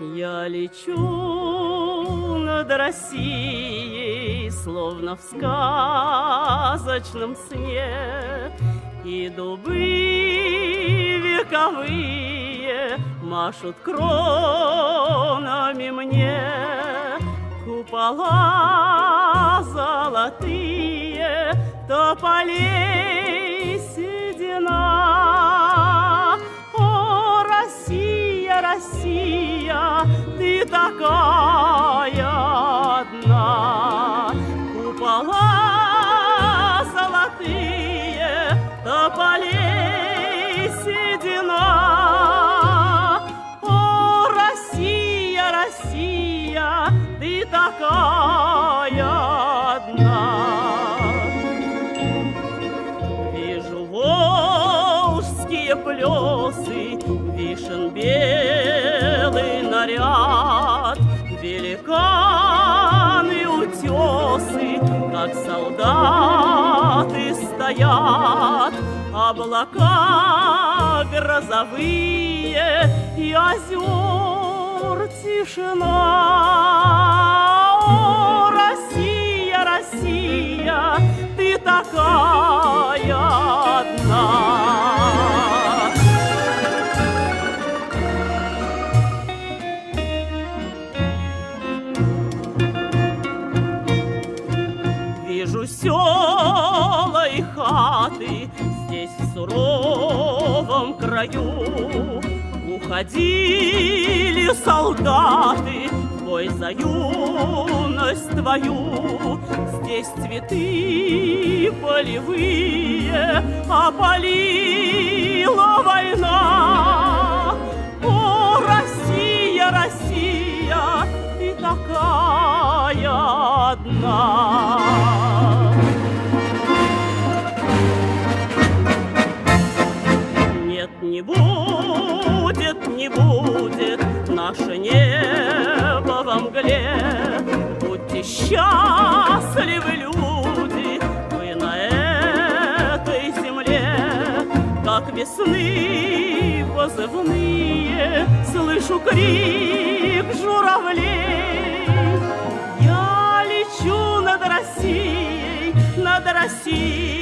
лечу над Россией, словно в сказочном сне, и дубы вековые машут кронами мне, купола золотые, тополей такая одна. Купола золотые, тополей седина. О, Россия, Россия, ты такая одна. Вижу волжские плесы, вишен белый великаны утесы, как солдаты стоят, облака грозовые и озер тишина. О, Россия, Россия, ты такая здесь в суровом краю. Уходили солдаты в бой за юность твою. Здесь цветы полевые опалила война. О, Россия, Россия, ты такая одна. Нет, не будет, не будет наше небо во мгле. Будьте счастливы, люди, вы на этой земле, как весны позывные, слышу крик журавлей. Я лечу над Россией, над Россией.